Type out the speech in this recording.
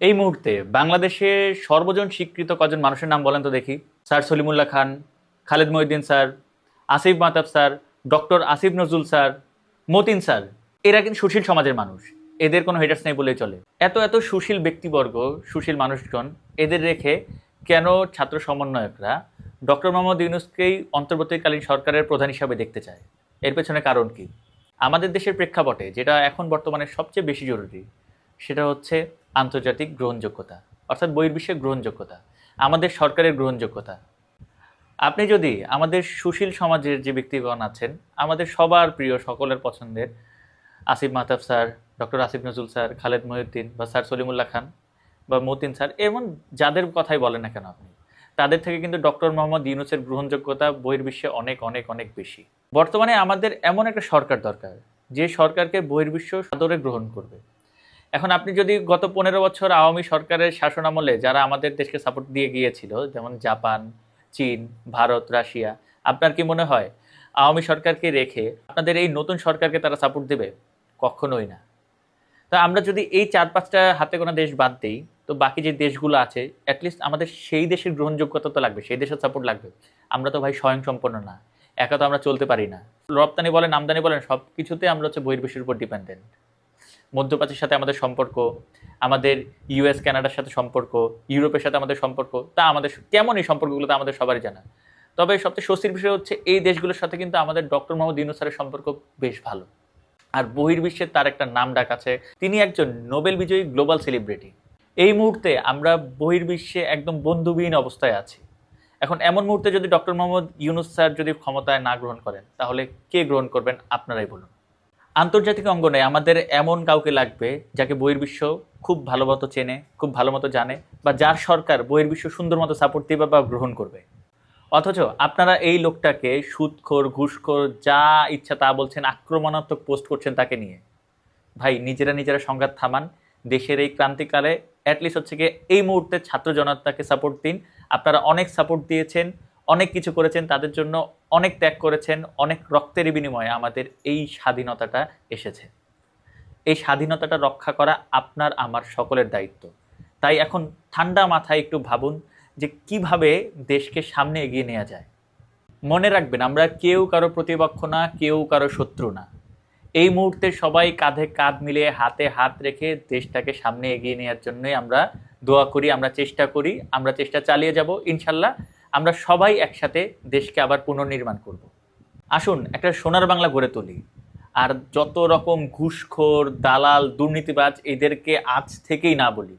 এই মুহূর্তে বাংলাদেশে সর্বজন স্বীকৃত কজন মানুষের নাম বলেন তো দেখি। Sir Salimullah Khan, Khaled Mohiuddin sir, Asif Mahtab sir, doctor Asif Nazrul sir, Matin sir, এরা কিন্তু সুশীল সমাজের মানুষ। এদের কোনো হেটার্স নেই বলেই চলে। এত এত সুশীল ব্যক্তিবর্গ, সুশীল মানুষজন, এদের রেখে কেন ছাত্র সমন্বয়করা ডক্টর মোহাম্মদ ইউনুসকেই অন্তর্বর্তীকালীন সরকারের প্রধান হিসাবে দেখতে চায়? এর পেছনে কারণ কি? আমাদের দেশের প্রেক্ষাপটে যেটা এখন বর্তমানে সবচেয়ে বেশি জরুরি, সেটা হচ্ছে আন্তর্জাতিক গ্রহণযোগ্যতা, অর্থাৎ বহির্বিশ্বের গ্রহণযোগ্যতা, আমাদের সরকারের গ্রহণযোগ্যতা। আপনি যদি আমাদের সুশীল সমাজের যে ব্যক্তিগণ আছেন, আমাদের সবার প্রিয় সকলের পছন্দের Asif Mahtab sir, doctor Asif Nazrul sir, Khaled Mohiuddin বা স্যার সলিমুল্লাহ খান বা মতিন স্যার, এমন যাদের কথাই বলেন না কেন আপনি, তাদের থেকে কিন্তু ডক্টর মোহাম্মদ ইউনুসের গ্রহণযোগ্যতা বহির্বিশ্বে অনেক অনেক অনেক বেশি। বর্তমানে আমাদের এমন একটা সরকার দরকার, যে সরকারকে বহির্বিশ্ব সাদরে গ্রহণ করবে। এখন আপনি যদি গত পনেরো বছর আওয়ামী সরকারের শাসনামলে যারা আমাদের দেশকে সাপোর্ট দিয়ে গিয়েছিল, যেমন জাপান, চীন, ভারত, রাশিয়া, আপনার কি মনে হয় আওয়ামী সরকারকে রেখে আপনাদের এই নতুন সরকারকে তারা সাপোর্ট দেবে? কখনোই না। তা আমরা যদি এই চার পাঁচটা হাতে গোনা দেশ বাদ দিই, তো বাকি যে দেশগুলো আছে অ্যাটলিস্ট আমাদের সেই দেশের গ্রহণযোগ্যতা তো লাগবে, সেই দেশের সাপোর্ট লাগবে। আমরা তো ভাই স্বয়ংসম্পন্ন না, একা তো আমরা চলতে পারি না। রপ্তানি বলেন, আমদানি বলেন সব কিছুতে আমরা হচ্ছে বহির্বিশ্বের উপর ডিপেন্ডেন্ট মধ্যপ্রাচ্যের সাথে আমাদের সম্পর্ক, আমাদের ইউএস কানাডার সাথে সম্পর্ক ইউরোপের সাথে আমাদের সম্পর্ক, তা আমাদের কেমন এই সম্পর্কগুলো তা আমাদের সবারই জানা? তবে সবচেয়ে স্বস্তির বিষয় হচ্ছে এই দেশগুলোর সাথে কিন্তু আমাদের ডক্টর মোহাম্মদ ইউনুস স্যারের সম্পর্ক বেশ ভালো। আর বহির্বিশ্বে তার একটা নাম ডাক আছে, তিনি একজন নোবেল বিজয়ী গ্লোবাল সেলিব্রিটি। এই মুহূর্তে আমরা বহির্বিশ্বে একদম বন্ধুবিহীন অবস্থায় আছি। এখন এমন মুহূর্তে যদি ডক্টর মোহাম্মদ ইউনুস স্যার যদি ক্ষমতায় না গ্রহণ করেন, তাহলে কে গ্রহণ করবেন? আপনারাই বলুন। আন্তর্জাতিক অঙ্গনে আমাদের এমন কাউকে লাগবে যাকে বহির্বিশ্ব খুব ভালো মতো চেনে, খুব ভালো মতো জানে বা যার সরকার বহির্বিশ্ব সুন্দর মতো সাপোর্ট দিবে বা গ্রহণ করবে। অথচ আপনারা এই লোকটাকে সুদখোর ঘুষখোর, যা ইচ্ছা তা বলছেন, আক্রমণাত্মক পোস্ট করছেন তাকে নিয়ে। ভাই, নিজেরা নিজেরা সংঘাত থামান, দেশের এই ক্রান্তিকালে অ্যাটলিস্ট হচ্ছে গিয়ে এই মুহূর্তে ছাত্র জনতাকে সাপোর্ট দিন। আপনারা অনেক সাপোর্ট দিয়েছেন অনেক কিছু করেছেন, তাদের জন্য অনেক ত্যাগ করেছেন, অনেক রক্তের বিনিময়ে আমাদের এই স্বাধীনতাটা এসেছে। এই স্বাধীনতাটা রক্ষা করা আপনার, আমার সকলের দায়িত্ব। তাই এখন ঠান্ডা মাথায় একটু ভাবুন যে কীভাবে দেশকে সামনে এগিয়ে নেওয়া যায়। মনে রাখবেন, আমরা কেউ কারও প্রতিপক্ষ না, কেউ কারও শত্রু না। এই মুহূর্তে সবাই কাঁধে কাঁধ মিলিয়ে হাতে হাত রেখে দেশটাকে সামনে এগিয়ে নেওয়ার জন্যই আমরা দোয়া করি, আমরা চেষ্টা করি, আমরা চেষ্টা চালিয়ে যাব। ইনশাল্লাহ আমরা সবাই একসাথে দেশকে আবার পুনর্নির্মাণ করব। আসুন, একটা সোনার বাংলা গড়ে তুলি। আর যত রকম ঘুষখোর, দালাল, দুর্নীতিবাজ এদেরকে আজ থেকেই না বলি